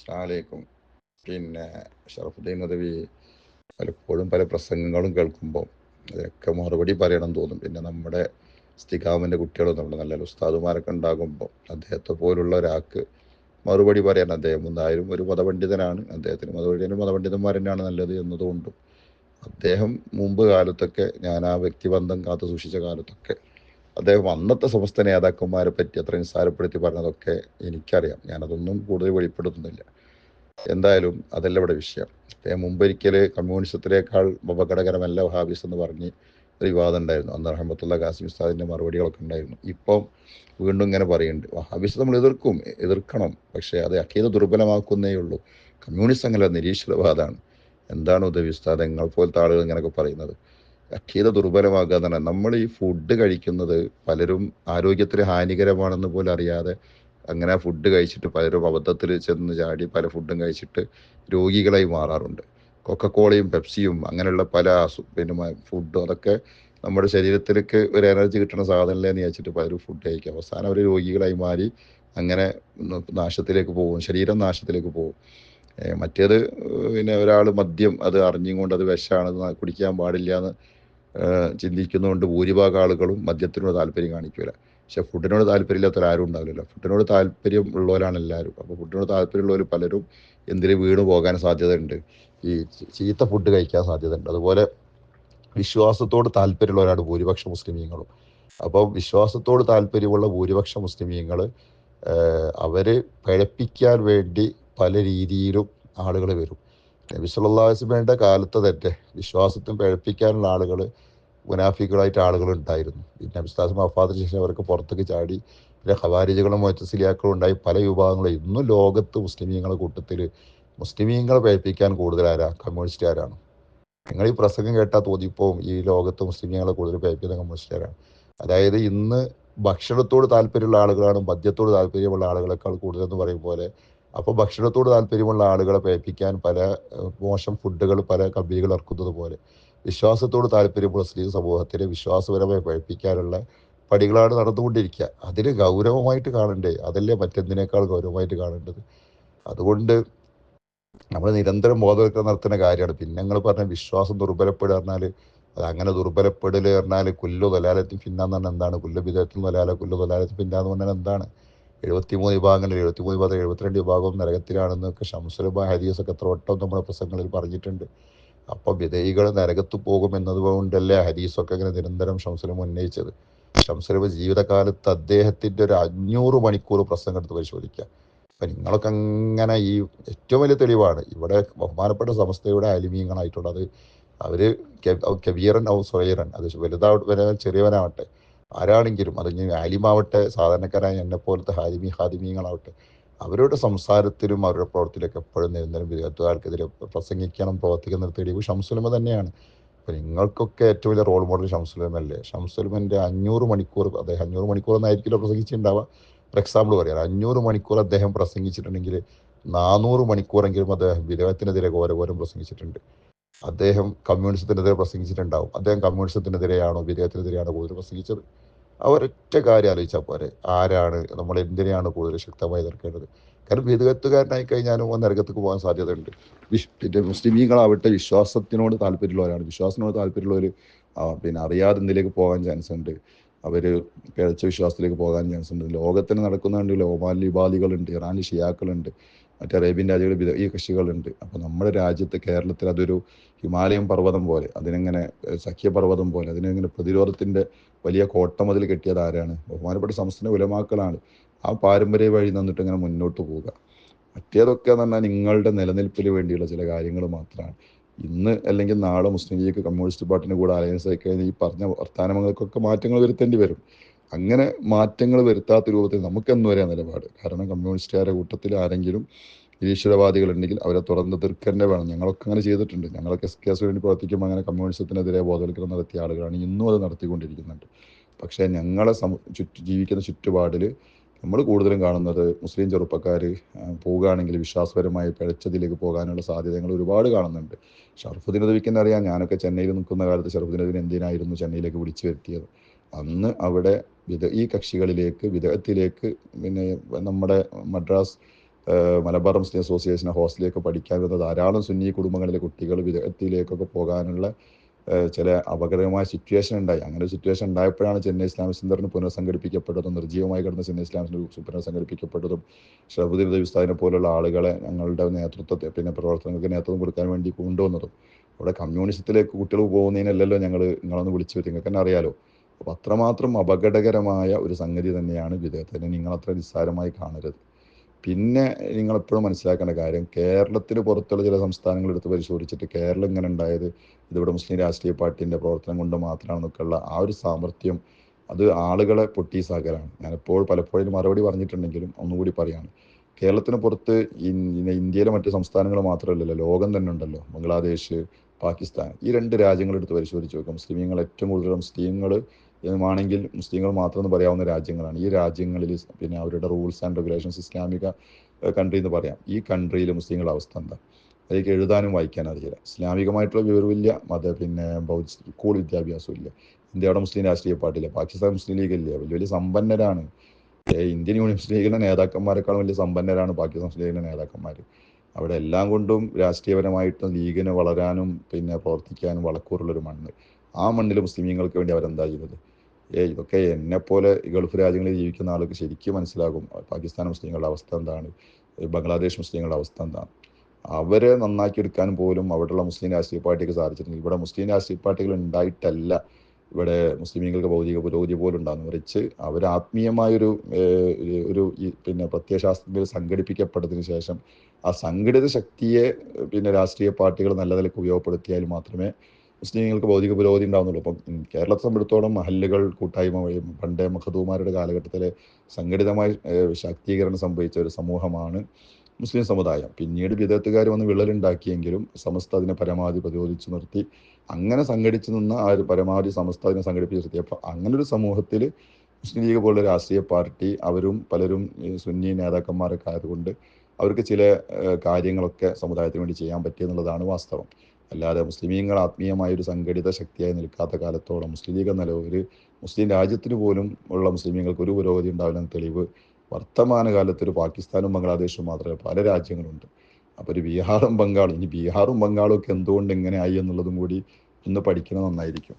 അസ്സലാമലൈക്കും. പിന്നെ ഷറഫുദ്ദീൻ നദവി പലപ്പോഴും പല പ്രസംഗങ്ങളും കേൾക്കുമ്പോൾ അതിനൊക്കെ മറുപടി പറയണം തോന്നും. പിന്നെ നമ്മുടെ സ്തികാമിന്റെ കുട്ടികളൊന്നും നല്ല ഉസ്താദുമാരൊക്കെ ഉണ്ടാകുമ്പോൾ അദ്ദേഹത്തെ പോലുള്ള ഒരാൾക്ക് മറുപടി പറയാൻ അദ്ദേഹം എന്തായാലും ഒരു മതപണ്ഡിതനാണ്. അദ്ദേഹത്തിന് മതപണ്ഡിതനും മതപണ്ഡിതന്മാർ തന്നെയാണ് നല്ലത് എന്നതുകൊണ്ടും അദ്ദേഹം മുമ്പ് കാലത്തൊക്കെ ഞാൻ ആ വ്യക്തിബന്ധം കാത്തു സൂക്ഷിച്ച കാലത്തൊക്കെ അദ്ദേഹം അന്നത്തെ സമസ്ത നേതാക്കന്മാരെ പറ്റി അത്ര നിസ്സാരപ്പെടുത്തി പറഞ്ഞതൊക്കെ എനിക്കറിയാം. ഞാനതൊന്നും കൂടുതൽ വെളിപ്പെടുത്തുന്നില്ല. എന്തായാലും അതല്ല ഇവിടെ വിഷയം. മുമ്പൊരിക്കൽ കമ്മ്യൂണിസത്തിനേക്കാൾ അപകടകരമല്ല ഹാബീസ് എന്ന് പറഞ്ഞ് ഒരു വിവാദം ഉണ്ടായിരുന്നു. അന്ന് റഹമത്തുള്ള ഖാസിം ഉസ്താദിന്റെ മറുപടികളൊക്കെ ഉണ്ടായിരുന്നു. ഇപ്പം വീണ്ടും ഇങ്ങനെ പറയുന്നുണ്ട്. വഹാബിസ് നമ്മൾ എതിർക്കും എതിർക്കണം. പക്ഷേ അത് അക്കീത ദുർബലമാക്കുന്നേ ഉള്ളൂ. കമ്മ്യൂണിസ്റ്റ് അങ്ങനെ നിരീശ്വരവാദമാണ് എന്താണ് ഉദവി ഉസ്താദ്? നിങ്ങൾ പോലത്തെ ആളുകൾ ഇങ്ങനെയൊക്കെ പറയുന്നത്? അക്കീത ദുർബലമാക്കുക എന്നാണ് നമ്മൾ ഈ ഫുഡ് കഴിക്കുന്നത് പലരും ആരോഗ്യത്തിന് ഹാനികരമാണെന്ന് പോലും അറിയാതെ അങ്ങനെ ഫുഡ് കഴിച്ചിട്ട് പലരും അബദ്ധത്തിൽ ചെന്ന് ചാടി പല ഫുഡും കഴിച്ചിട്ട് രോഗികളായി മാറാറുണ്ട്. കൊക്കക്കോളയും പെപ്സിയും അങ്ങനെയുള്ള പല പിന്നെ ഫുഡും അതൊക്കെ നമ്മുടെ ശരീരത്തിലേക്ക് ഒരു എനർജി കിട്ടുന്ന സാധനമല്ലേ എന്ന് വെച്ചിട്ട് പലരും ഫുഡ് കഴിക്കും. അവസാനം അവർ രോഗികളായി മാറി അങ്ങനെ നാശത്തിലേക്ക് പോകും. ശരീരം നാശത്തിലേക്ക് പോകും. മറ്റേത് പിന്നെ ഒരാൾ മദ്യം അത് അറിഞ്ഞും കൊണ്ട് അത് വിഷമാണ് കുടിക്കാൻ പാടില്ല എന്ന് ചിന്തിക്കുന്നതുകൊണ്ട് ഭൂരിഭാഗം ആളുകളും മദ്യത്തിനോട് താല്പര്യം കാണിക്കില്ല പക്ഷെ ഫുഡിനോട് താല്പര്യമില്ലാത്തവർ ആരും ഉണ്ടാവില്ലല്ലോ. ഫുഡിനോട് താല്പര്യം ഉള്ളവരാണ് എല്ലാവരും. അപ്പോൾ ഫുഡിനോട് താല്പര്യമുള്ളവർ പലരും എന്തിനും വീണ് പോകാൻ സാധ്യതയുണ്ട്? ഈ ചീത്ത ഫുഡ് കഴിക്കാൻ സാധ്യതയുണ്ട്. അതുപോലെ വിശ്വാസത്തോട് താല്പര്യമുള്ളവരാണ് ഭൂരിപക്ഷ മുസ്ലിമീങ്ങളും. അപ്പോൾ വിശ്വാസത്തോട് താല്പര്യമുള്ള ഭൂരിപക്ഷ മുസ്ലിമീങ്ങൾ അവരെ പഴപ്പിക്കാൻ വേണ്ടി പല രീതിയിലും ആളുകൾ വരും. നബി കാലത്ത് തന്നെ വിശ്വാസത്തിന് പഴപ്പിക്കാനുള്ള ആളുകൾ മുനാഫിക്കുകളായിട്ട് ആളുകൾ ഉണ്ടായിരുന്നു. പിന്നെ നബിസ്ലാസ് അഫാദിന് ശേഷം അവർക്ക് പുറത്തേക്ക് ചാടി പിന്നെ ഖവാരിജകളും മൊറ്റസിലിയാക്കളും ഉണ്ടായി. പല വിഭാഗങ്ങളും ഇന്നും ലോകത്ത് മുസ്ലിമീങ്ങളുടെ കൂട്ടത്തിൽ മുസ്ലിമീങ്ങളെ പഴപ്പിക്കാൻ കൂടുതൽ ആരാ കമ്മ്യൂണിസ്റ്റുകാരാണ്. നിങ്ങൾ ഈ പ്രസംഗം കേട്ടാൽ തോന്നിപ്പോവും ഈ ലോകത്ത് മുസ്ലിമീങ്ങളെ കൂടുതൽ പഴപ്പിക്കുന്ന കമ്മ്യൂണിസ്റ്റുകാരാണ്. അതായത് ഇന്ന് ഭക്ഷണത്തോട് താല്പര്യമുള്ള ആളുകളാണ് മദ്യത്തോട് താല്പര്യമുള്ള ആളുകളെക്കാൾ കൂടുതലെന്ന് പറയും പോലെ അപ്പോൾ ഭക്ഷണത്തോട് താല്പര്യമുള്ള ആളുകളെ പേപ്പിക്കാൻ പല മോശം ഫുഡുകൾ പല കമ്പികൾ ഇറക്കുന്നത് പോലെ വിശ്വാസത്തോട് താല്പര്യമുള്ള സ്ത്രീ സമൂഹത്തിനെ വിശ്വാസപരമായി പഴിപ്പിക്കാനുള്ള പടികളാണ് നടന്നുകൊണ്ടിരിക്കുക. അതിന് ഗൗരവമായിട്ട് കാണണ്ടേ? അതല്ലേ മറ്റെന്തിനേക്കാൾ ഗൗരവമായിട്ട് കാണേണ്ടത്? അതുകൊണ്ട് നമ്മൾ നിരന്തരം ബോധവൽക്കരണം നടത്തുന്ന കാര്യമാണ്. പിന്നെ ഞങ്ങൾ പറഞ്ഞ വിശ്വാസം ദുർബലപ്പെടുക പറഞ്ഞാൽ അത് അങ്ങനെ ദുർബലപ്പെടൽ പറഞ്ഞാൽ കുല്ലു തൊലാലത്തിൽ പിന്നാന്ന് പറഞ്ഞാൽ എന്താണ്? കുല്ലു വിധത്തിൽ തൊലാല കുല്ലു തൊലാലത്തിൽ പിന്നാന്ന് പറഞ്ഞാൽ എന്താണ്? എഴുപത്തിമൂന്ന് വിഭാഗങ്ങളിൽ എഴുപത്തിമൂന്ന് വിഭാഗം എഴുപത്തിരണ്ട് വിഭാഗവും നരകത്തിലാണെന്നൊക്കെ ഷംസുലബ ഹദീസൊക്കെ എത്ര വട്ടം നമ്മുടെ പ്രസംഗങ്ങളിൽ പറഞ്ഞിട്ടുണ്ട്. അപ്പം വിധേയികൾ നരകത്ത് പോകും എന്നതുകൊണ്ടല്ലേ ഹദീസൊക്കെ ഇങ്ങനെ നിരന്തരം ഷംസുലം ഉന്നയിച്ചത്? ഷംസുലബ് ജീവിതകാലത്ത് അദ്ദേഹത്തിന്റെ ഒരു അഞ്ഞൂറ് മണിക്കൂർ പ്രസംഗം എടുത്ത് പരിശോധിക്കുക. അപ്പം നിങ്ങളൊക്കെ അങ്ങനെ ഈ ഏറ്റവും വലിയ തെളിവാണ്. ഇവിടെ ബഹുമാനപ്പെട്ട സംസ്ഥയുടെ അലിമീങ്ങളായിട്ടുള്ളത് അവർ കബീറൻ ഔ സ്വയറൻ അത് വലുതാവട്ടെ ചെറിയവനാവട്ടെ. ആരാണെങ്കിലും ഇനി ആലിമാവട്ടെ സാധാരണക്കാരായ എന്നെ പോലത്തെ ഹാദിമി ഹാദിമീങ്ങളാവട്ടെ അവരുടെ സംസാരത്തിലും അവരുടെ പ്രവർത്തിയിലൊക്കെ എപ്പോഴും നിരന്തരം വിദഗ്ധക്കാർക്കെതിരെ പ്രസംഗിക്കണം പ്രവർത്തിക്കുന്ന തെളിവ് ഷംസുലമ തന്നെയാണ്. അപ്പം നിങ്ങൾക്കൊക്കെ ഏറ്റവും വലിയ റോൾ മോഡൽ ഷംസുലമല്ലേ ഷംസുലമന്റെ അഞ്ഞൂറ് മണിക്കൂർ അദ്ദേഹം അഞ്ഞൂറ് മണിക്കൂർ എന്നായിരിക്കില്ല പ്രസംഗിച്ചിട്ടുണ്ടാവുക. ഫോർ എക്സാമ്പിൾ പറയാം അഞ്ഞൂറ് മണിക്കൂർ അദ്ദേഹം പ്രസംഗിച്ചിട്ടുണ്ടെങ്കിൽ നാനൂറ് മണിക്കൂറെങ്കിലും അദ്ദേഹം വിദേഹത്തിനെതിരെ ഘോരഘോരം പ്രസംഗിച്ചിട്ടുണ്ട്. അദ്ദേഹം കമ്മ്യൂണിസത്തിനെതിരെ പ്രസംഗിച്ചിട്ടുണ്ടാവും. അദ്ദേഹം കമ്മ്യൂണിസത്തിനെതിരെയാണോ വിദേഹത്തിനെതിരെയാണോ കൂടുതൽ പ്രസംഗിച്ചത്? അവരൊറ്റ കാര്യം ആലോചിച്ചാൽ പോരെ. ആരാണ് നമ്മൾ എന്തിനെയാണ് കൂടുതൽ ശക്തമായി എതിർക്കേണ്ടത്? കാരണം വിദഗത്തുകാരനായി കഴിഞ്ഞാലും നരകത്തേക്ക് പോകാൻ സാധ്യതയുണ്ട്. വിശ് പിന്നെ മുസ്ലിമീങ്ങളാവട്ടെ വിശ്വാസത്തിനോട് താല്പര്യമുള്ളവരാണ്. വിശ്വാസത്തിനോട് താല്പര്യമുള്ളവർ പിന്നെ അറിയാതെ എന്തിലേക്ക് പോകാൻ ചാൻസ് ഉണ്ട്. അവർ പിഴച്ച വിശ്വാസത്തിലേക്ക് പോകാൻ ചാൻസ് ഉണ്ട്. ലോകത്തിന് നടക്കുന്നുണ്ട് ഒമാലി ബാലികളുണ്ട് ഇറാനി ഷിയാക്കളുണ്ട്. മറ്റേ അറേബ്യൻ രാജ്യങ്ങളിൽ ഈ കൃഷികളുണ്ട് അപ്പോൾ നമ്മുടെ രാജ്യത്ത് കേരളത്തിൽ അതൊരു ഹിമാലയം പർവതം പോലെ അതിനെങ്ങനെ സഖ്യപർവതം പോലെ അതിനെങ്ങനെ പ്രതിരോധത്തിന്റെ വലിയ കോട്ടമതിൽ കെട്ടിയത് ആരാണ്? ബഹുമാനപ്പെട്ട സംസ്ഥാന ഉലമാക്കളാണ്. ആ പാരമ്പര്യ വഴി നിന്നിട്ട് ഇങ്ങനെ മുന്നോട്ട് പോവുക. മറ്റേതൊക്കെ എന്ന് പറഞ്ഞാൽ നിങ്ങളുടെ നിലനിൽപ്പിന് വേണ്ടിയുള്ള ചില കാര്യങ്ങൾ മാത്രമാണ്. ഇന്ന് അല്ലെങ്കിൽ നാളെ മുസ്ലിം ലീഗ് കമ്മ്യൂണിസ്റ്റ് പാർട്ടിന് കൂടെ അലയൻസ് ആയി കഴിഞ്ഞാൽ ഈ പറഞ്ഞ വർത്തമാനങ്ങൾക്കൊക്കെ മാറ്റങ്ങൾ വരുത്തേണ്ടി വരും. അങ്ങനെ മാറ്റങ്ങൾ വരുത്താത്ത രൂപത്തിൽ നമുക്കെന്ന് വരെ നിലപാട്. കാരണം കമ്മ്യൂണിസ്റ്റുകാരുടെ കൂട്ടത്തിൽ ആരെങ്കിലും നിരീശ്വരവാദികൾ ഉണ്ടെങ്കിൽ അവരെ തുറന്ന് തീർക്കന്നെ വേണം. ഞങ്ങളൊക്കെ അങ്ങനെ ചെയ്തിട്ടുണ്ട്. ഞങ്ങളൊക്കെ എസ് കെ എസ് വേണ്ടി പ്രവർത്തിക്കുമ്പോൾ അങ്ങനെ കമ്മ്യൂണിസത്തിനെതിരെ ബോധവൽക്കരണം നടത്തിയ ആളുകളാണ്. ഇന്നും അത് നടത്തിക്കൊണ്ടിരിക്കുന്നുണ്ട്. പക്ഷേ ഞങ്ങളെ സമ ചുറ്റു ജീവിക്കുന്ന ചുറ്റുപാടിൽ നമ്മൾ കൂടുതലും കാണുന്നത് മുസ്ലിം ചെറുപ്പക്കാർ പോവുകയാണെങ്കിൽ വിശ്വാസപരമായി പിഴച്ചതിലേക്ക് പോകാനുള്ള സാധ്യതകൾ ഒരുപാട് കാണുന്നുണ്ട്. ഷർഫുദ്ദീൻ നദവിക്കെന്ന് അറിയാം. ഞാനൊക്കെ ചെന്നൈയിൽ നിൽക്കുന്ന കാലത്ത് ഷർഫുദ്ദീൻ നദീൻ എന്തിനായിരുന്നു ചെന്നൈയിലേക്ക് വിളിച്ചു വരുത്തിയത്? അന്ന് അവിടെ വിദ ഈ കക്ഷികളിലേക്ക് വിദഗ്ധത്തിലേക്ക് പിന്നെ നമ്മുടെ മദ്രാസ് മലബാർ മുസ്ലിം അസോസിയേഷൻ ഹോസ്റ്റലിലേക്ക് പഠിക്കാൻ വരുന്ന ധാരാളം സുന്നി കുടുംബങ്ങളിലെ കുട്ടികൾ വിദഗ്ധത്തിലേക്കൊക്കെ പോകാനുള്ള ചില അപകടകരമായ സിറ്റുവേഷൻ ഉണ്ടായി. അങ്ങനെ ഒരു സിറ്റുവേഷൻ ഉണ്ടായപ്പോഴാണ് ചെന്നൈ ഇസ്ലാമിക് സെന്ററിന് പുനഃസംഘടിപ്പിക്കപ്പെട്ടതും നിർജീവമായി കിടന്ന ചെന്നൈ ഇസ്ലാമിക് പുനഃസംഘടിപ്പിക്കപ്പെട്ടതും ഷബുദ്ദീൻ ദേവിസ്ഥാനെ പോലുള്ള ആളുകളെ ഞങ്ങളുടെ നേതൃത്വത്തെ പിന്നെ പ്രവർത്തനങ്ങൾക്ക് നേതൃത്വം കൊടുക്കാൻ വേണ്ടി കൊണ്ടുവന്നതും. അവിടെ കമ്മ്യൂണിസത്തിലേക്ക് കുട്ടികൾ പോകുന്നതിനല്ലല്ലോ ഞങ്ങൾ നിങ്ങളൊന്ന് വിളിച്ചു നിങ്ങൾക്ക് തന്നെ അറിയാലോ? അപ്പോൾ അത്രമാത്രം അപകടകരമായ ഒരു സംഗതി തന്നെയാണ് വിദേഹത്തിനെ നിങ്ങൾ അത്ര നിസ്സാരമായി കാണരുത്. പിന്നെ നിങ്ങൾ എപ്പോഴും മനസ്സിലാക്കേണ്ട കാര്യം കേരളത്തിന് പുറത്തുള്ള ചില സംസ്ഥാനങ്ങൾ എടുത്ത് പരിശോധിച്ചിട്ട് കേരളം ഇങ്ങനെ ഉണ്ടായത് ഇതിവിടെ മുസ്ലിം രാഷ്ട്രീയ പാർട്ടിന്റെ പ്രവർത്തനം കൊണ്ട് മാത്രമാണെന്നൊക്കെയുള്ള ആ ഒരു സാമർഥ്യം അത് ആളുകളെ പൊട്ടി ഞാൻ ഞാനിപ്പോൾ പലപ്പോഴും മറുപടി പറഞ്ഞിട്ടുണ്ടെങ്കിലും ഒന്നുകൂടി പറയാണ്. കേരളത്തിന് പുറത്ത് ഇന്ത്യയിലെ മറ്റ് സംസ്ഥാനങ്ങൾ മാത്രമല്ലല്ലോ ലോകം തന്നെ ഉണ്ടല്ലോ. ബംഗ്ലാദേശ് പാകിസ്ഥാൻ ഈ രണ്ട് രാജ്യങ്ങൾ എടുത്ത് പരിശോധിച്ച് നോക്കാം. മുസ്ലിമീങ്ങൾ ഏറ്റവും കൂടുതൽ മുസ്ലിങ്ങൾ ആണെങ്കിൽ മുസ്ലിങ്ങൾ മാത്രം എന്ന് പറയാവുന്ന രാജ്യങ്ങളാണ്. ഈ രാജ്യങ്ങളിൽ പിന്നെ അവരുടെ റൂൾസ് ആൻഡ് റെഗുലേഷൻസ് ഇസ്ലാമിക കൺട്രി എന്ന് പറയാം. ഈ കൺട്രിയിൽ മുസ്ലിങ്ങളുടെ അവസ്ഥ എന്താ? അതിലേക്ക് എഴുതാനും വായിക്കാനും അറിയില്ല. ഇസ്ലാമികമായിട്ടുള്ള വിവരമില്ല മത പിന്നെ സ്കൂൾ വിദ്യാഭ്യാസവും ഇല്ല. ഇന്ത്യയുടെ മുസ്ലിം രാഷ്ട്രീയ പാർട്ടിയില്ല. പാകിസ്ഥാൻ മുസ്ലിം ലീഗ് ഇല്ല. വലിയ വലിയ സമ്പന്നരാണ്. ഇന്ത്യൻ യൂണിയൻ മുസ്ലിം ലീഗിന്റെ നേതാക്കന്മാരെക്കാളും വലിയ സമ്പന്നരാണ് പാകിസ്ഥാൻ മുസ്ലിം ലീഗിന്റെ നേതാക്കന്മാർ അവിടെ എല്ലാം കൊണ്ടും രാഷ്ട്രീയപരമായിട്ട് ലീഗിനെ വളരാനും പിന്നെ പ്രവർത്തിക്കാനും വളക്കൂറുള്ളൊരു മണ്ണ്. ആ മണ്ണിൽ മുസ്ലിമീങ്ങൾക്ക് വേണ്ടി അവരെന്താ ചെയ്തത് ഏ ഇതൊക്കെ എന്നെ ഗൾഫ് രാജ്യങ്ങളിൽ ജീവിക്കുന്ന ആൾക്ക് ശരിക്കും മനസ്സിലാകും. പാകിസ്ഥാൻ മുസ്ലിങ്ങളുടെ അവസ്ഥ എന്താണ്? ബംഗ്ലാദേശ് മുസ്ലിങ്ങളുടെ അവസ്ഥ എന്താണ്? അവരെ നന്നാക്കിയെടുക്കാൻ പോലും അവിടെയുള്ള മുസ്ലിം രാഷ്ട്രീയ പാർട്ടിക്ക് സാധിച്ചിട്ടുണ്ട് ഇവിടെ മുസ്ലിം രാഷ്ട്രീയ പാർട്ടികൾ ഉണ്ടായിട്ടല്ല. ഇവിടെ മുസ്ലിമീങ്ങൾക്ക് ഭൗതിക പുരോഗതി പോലും ഉണ്ടാകുന്നു. മറിച്ച് അവർ ആത്മീയമായൊരു ഒരു- പിന്നെ പ്രത്യയശാസ്ത്രത്തിൽ സംഘടിപ്പിക്കപ്പെട്ടതിന് ശേഷം ആ സംഘടിത ശക്തിയെ പിന്നെ രാഷ്ട്രീയ പാർട്ടികൾ നല്ല നിലയ്ക്ക് ഉപയോഗപ്പെടുത്തിയാൽ മാത്രമേ മുസ്ലിങ്ങൾക്ക് ഭൗതിക പുരോഗതി ഉണ്ടാവുന്നുള്ളൂ. അപ്പം കേരളത്തെ സംബന്ധിച്ചിടത്തോളം മഹല്ലുകൾ കൂട്ടായ്മ പണ്ടേ മഖദൂമാരുടെ കാലഘട്ടത്തിലെ സംഘടിതമായി ശാക്തീകരണം സംഭവിച്ച ഒരു സമൂഹമാണ് മുസ്ലിം സമുദായം. പിന്നീട് വിദഗ്ധക്കാർ വന്ന് വിള്ളലുണ്ടാക്കിയെങ്കിലും സമസ്ത അതിനെ പരമാവധി പ്രതിരോധിച്ചു നിർത്തി. അങ്ങനെ സംഘടിച്ചു നിന്ന ആ ഒരു പരമാവധി സമസ്ത അതിനെ സംഘടിപ്പിച്ച് നിർത്തിയപ്പോൾ അങ്ങനെ ഒരു സമൂഹത്തിൽ മുസ്ലിം ലീഗ് പോലുള്ള രാഷ്ട്രീയ പാർട്ടി അവരും പലരും സുന്നി നേതാക്കന്മാരൊക്കെ ആയതുകൊണ്ട് അവർക്ക് ചില കാര്യങ്ങളൊക്കെ സമുദായത്തിന് വേണ്ടി ചെയ്യാൻ പറ്റിയെന്നുള്ളതാണ് വാസ്തവം. അല്ലാതെ മുസ്ലിമീങ്ങൾ ആത്മീയമായ ഒരു സംഘടിത ശക്തിയായി നിൽക്കാത്ത കാലത്തോളം മുസ്ലിം ലീഗ് എന്ന ഒരു മുസ്ലിം രാജ്യത്തിന് പോലും ഉള്ള മുസ്ലിമീങ്ങൾക്ക് ഒരു പുരോഗതി ഉണ്ടാവില്ലെന്ന തെളിവ് വർത്തമാനകാലത്ത് ഒരു പാകിസ്ഥാനും ബംഗ്ലാദേശും മാത്രമേ പല രാജ്യങ്ങളുണ്ട്. അപ്പോൾ ഒരു ബീഹാറും ബംഗാളും ഇനി ബീഹാറും ബംഗാളും ഒക്കെ എന്തുകൊണ്ട് ഇങ്ങനെ ആയി എന്നുള്ളതും കൂടി ഒന്ന് പഠിക്കുന്നത് നന്നായിരിക്കും.